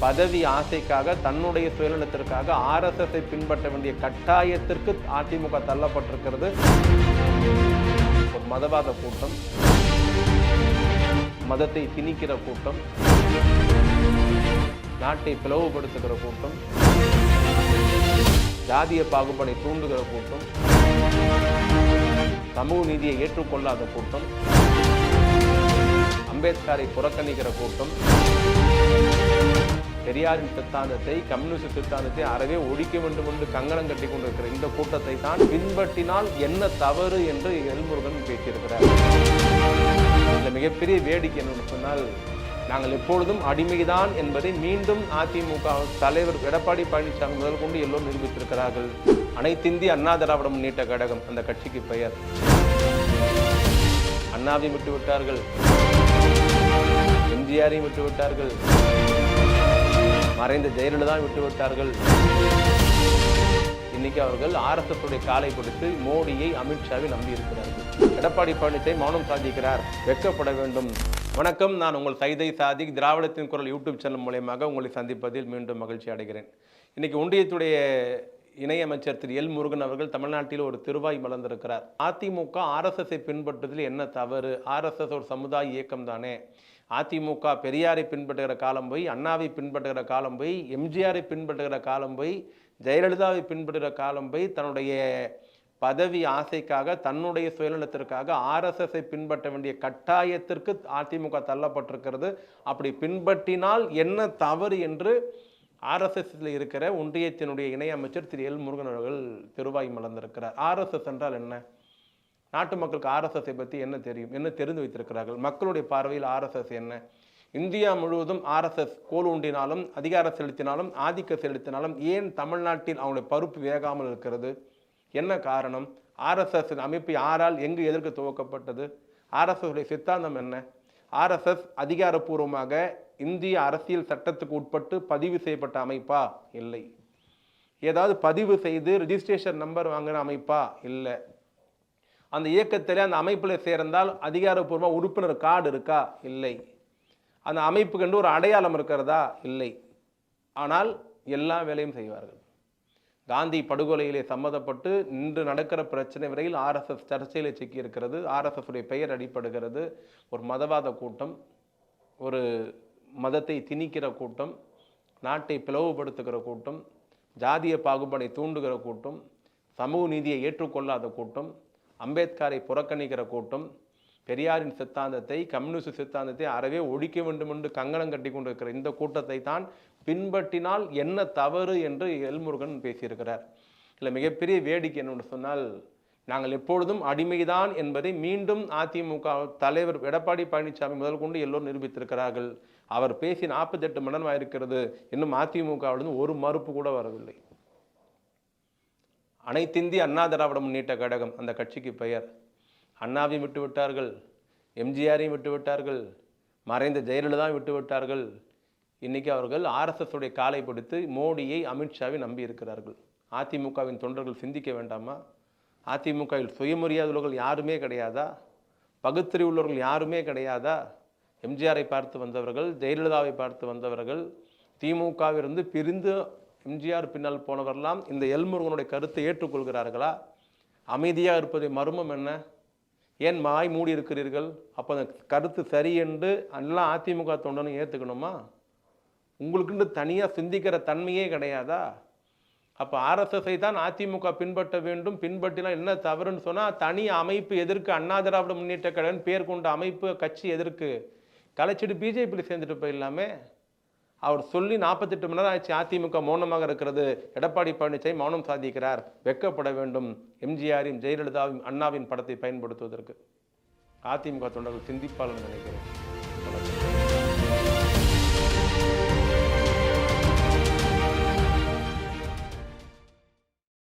பதவி ஆசைக்காக தன்னுடைய சுயநலத்திற்காக ஆர்எஸ்எஸை பின்பற்ற வேண்டிய கட்டாயத்திற்கு அதிமுக தள்ளப்பட்டிருக்கிறது. ஒரு மதவாத கூட்டம். மதத்தை திணிக்கிற கூட்டம். நாட்டை பிளவுபடுத்துகிற கூட்டம். ஜாதிய பாகுபாடை தூண்டுகிற கூட்டம். சமூக நீதியை ஏற்றுக்கொள்ளாத கூட்டம். அம்பேத்கரை புறக்கணிக்கிற கூட்டம். பெரியாரின் சித்தாந்தத்தை கம்யூனிஸ்ட் சித்தாந்தத்தை அறவே ஒழிக்க வேண்டும் என்று கங்கணம் கட்டி கொண்டிருக்கிற இந்த கூட்டத்தை தான் பின்பற்றினால் என்ன தவறு என்று எல்முருகன் பேசியிருக்கிறார். இந்த மிகப்பெரிய வேடிக்கை என்னன்னு சொன்னால் நாங்கள் எப்பொழுதும் அடிமைதான் என்பதை மீண்டும் அதிமுக தலைவர் எடப்பாடி பழனிசாமி முதல் கொண்டு எல்லோரும் நிரூபித்திருக்கிறார்கள். அனைத்திந்திய அண்ணா திராவிட முன்னேற்ற கழகம் அந்த கட்சிக்கு பெயர். அண்ணாவையும் விட்டு விட்டார்கள் எம்ஜிஆரையும் விட்டு விட்டார்கள் மறைந்த ஜெயலலிதா விட்டுவிட்டார்கள் இன்னைக்கு அவர்கள் ஆர்எஸ்எஸ்டைய காலை கொடுத்து மோடியை அமித்ஷாவை நம்பி இருக்கிறார்கள். எடப்பாடி பழனிசாமி மௌனம் சாதிக்கிறார் வெட்கப்பட வேண்டும். வணக்கம். நான் உங்கள் சைதை சாதிக். திராவிடத்தின் குரல் யூடியூப் சேனல் மூலயமாக உங்களை சந்திப்பதில் மீண்டும் மகிழ்ச்சி அடைகிறேன். இன்னைக்கு ஒன்றியத்துடைய இணையமைச்சர் திரு எல் முருகன் அவர்கள் தமிழ்நாட்டில் ஒரு திருவாய் மலர்ந்திருக்கிறார். அதிமுக ஆர்எஸ்எஸ்ஐ பின்பற்றுவதில் என்ன தவறு? ஆர்எஸ்எஸ் ஒரு சமுதாய இயக்கம் தானே. அதிமுக பெரியாரை பின்பற்றுகிற காலம் போய் அண்ணாவை பின்பற்றுகிற காலம் போய் எம்ஜிஆரை பின்பற்றுகிற காலம் போய் ஜெயலலிதாவை பின்பற்றுகிற காலம் போய் தன்னுடைய பதவி ஆசைக்காக தன்னுடைய சுயநலத்திற்காக ஆர்எஸ்எஸ்ஐ பின்பற்ற வேண்டிய கட்டாயத்திற்கு அதிமுக தள்ளப்பட்டிருக்கிறது. அப்படி பின்பற்றினால் என்ன தவறு என்று ஆர்எஸ்எஸ்ல இருக்கிற ஒன்றியத்தினுடைய இணையமைச்சர் திரு எல் முருகன் அவர்கள் திருவாய் மலர்ந்திருக்கிறார். ஆர்எஸ்எஸ் என்றால் என்ன? நாட்டு மக்களுக்கு ஆர்எஸ்எஸ்ஐ பற்றி என்ன தெரியும்? என்ன தெரிந்து வைத்திருக்கிறார்கள்? மக்களுடைய பார்வையில் ஆர்எஸ்எஸ் என்ன? இந்தியா முழுவதும் ஆர்எஸ்எஸ் கோல் ஊண்டினாலும் அதிகாரம் செலுத்தினாலும் ஆதிக்க செலுத்தினாலும் ஏன் தமிழ்நாட்டில் அவங்களுடைய பருப்பு வேகாமல் இருக்கிறது? என்ன காரணம்? ஆர்எஸ்எஸ் அமைப்பு யாரால் எங்கு எதற்கு துவக்கப்பட்டது? ஆர்எஸ்எஸ் சித்தாந்தம் என்ன? ஆர்எஸ்எஸ் அதிகாரப்பூர்வமாக இந்திய அரசியல் சட்டத்துக்கு உட்பட்டு பதிவு செய்யப்பட்ட அமைப்பா? இல்லை. ஏதாவது பதிவு செய்து ரிஜிஸ்ட்ரேஷன் நம்பர் வாங்கின அமைப்பா? இல்லை. அந்த இயக்கத்தில் அந்த அமைப்பில் சேர்ந்தால் அதிகாரப்பூர்வமாக உறுப்பினர் கார்டு இருக்கா? இல்லை. அந்த அமைப்புக்கு ஒரு அடையாளம் இருக்கிறதா? இல்லை. ஆனால் எல்லா வேலையும் செய்வார்கள். காந்தி படுகொலையிலே சம்மதப்பட்டு இன்று நடக்கிற பிரச்சனை வரையில் ஆர்எஸ்எஸ் சர்ச்சையில் சிக்கியிருக்கிறது. ஆர்எஸ்எஸ் உடைய பெயர் அடிப்படுகிறது ஒரு மதவாத கூட்டம் ஒரு மதத்தை திணிக்கிற கூட்டம் நாட்டை பிளவுபடுத்துகிற கூட்டம் ஜாதிய பாகுபாடை தூண்டுகிற கூட்டம் சமூக நீதியை ஏற்றுக்கொள்ளாத கூட்டம் அம்பேத்கரை புறக்கணிக்கிற கூட்டம் பெரியாரின் சித்தாந்தத்தை கம்யூனிஸ்ட் சித்தாந்தத்தை அறவே ஒழிக்க வேண்டும் என்று கங்கணம் கட்டி கொண்டிருக்கிற இந்த கூட்டத்தை தான் பின்பற்றினால் என்ன தவறு என்று எல்முருகன் பேசியிருக்கிறார். இல்லை மிகப்பெரிய வேடிக்கை என்னன்னு சொன்னால் நாங்கள் எப்பொழுதும் அடிமைதான் என்பதை மீண்டும் அதிமுக தலைவர் எடப்பாடி பழனிசாமி முதல் கொண்டு எல்லோரும் நிரூபித்திருக்கிறார்கள். அவர் பேசி நாற்பத்தெட்டு மணி நேரம் இருக்கிறது இன்னும் அதிமுகவிலிருந்து ஒரு மறுப்பு கூட வரவில்லை. அனைத்திந்திய அண்ணா திராவிட முன்னேற்ற கழகம் அந்த கட்சிக்கு பெயர். அண்ணாவையும் விட்டு விட்டார்கள் எம்ஜிஆரையும் விட்டு விட்டார்கள் மறைந்த ஜெயலலிதாவை விட்டு விட்டார்கள் இன்றைக்கி அவர்கள் ஆர்எஸ்எஸுடைய காலை பிடித்து மோடியை அமித்ஷாவை நம்பி இருக்கிறார்கள். அதிமுகவின் தொண்டர்கள் சிந்திக்க வேண்டாமா? அதிமுகவில் சுயமரியாதை உள்ளவர்கள் யாருமே கிடையாதா? பகுத்தறிவு உள்ளவர்கள் யாருமே கிடையாதா? எம்ஜிஆரை பார்த்து வந்தவர்கள் ஜெயலலிதாவை பார்த்து வந்தவர்கள் திமுகவிலிருந்து பிரிந்து எம்ஜிஆர் பின்னால் போனவரெல்லாம் இந்த எல்முருகனுடைய கருத்தை ஏற்றுக்கொள்கிறார்களா? அமைதியாக இருப்பதை மர்மம் என்ன? ஏன் மாய் மூடி இருக்கிறீர்கள் அப்போ அந்த கருத்து சரி என்று எல்லாம் அதிமுக தொண்டனும் ஏற்றுக்கணுமா உங்களுக்குன்னு தனியாக சிந்திக்கிற தன்மையே கிடையாதா? அப்போ ஆர்எஸ்எஸ்ஐ தான் அதிமுக பின்பற்ற வேண்டும். பின்பற்றினால் என்ன தவறுன்னு சொன்னால் தனி அமைப்பு எதற்கு அண்ணா திராவிட முன்னேற்ற கழகம் பேர் கொண்ட அமைப்பு கட்சி எதற்கு கலைச்சிட்டு பிஜேபியில் சேர்ந்துட்டு போயிடலாமே? அவர் சொல்லி நாற்பத்தெட்டு மணி நேரம் ஆச்சு அதிமுக மௌனமாக இருக்கிறது. எடப்பாடி பழனிசாமி மௌனம் சாதிக்கிறார். வெட்கப்பட வேண்டும். எம்ஜிஆரின் ஜெயலலிதாவின் அண்ணாவின் படத்தை பயன்படுத்துவதற்கு. அதிமுக தொண்டர்கள் சிந்திப்பாளர் நினைக்கிறேன்.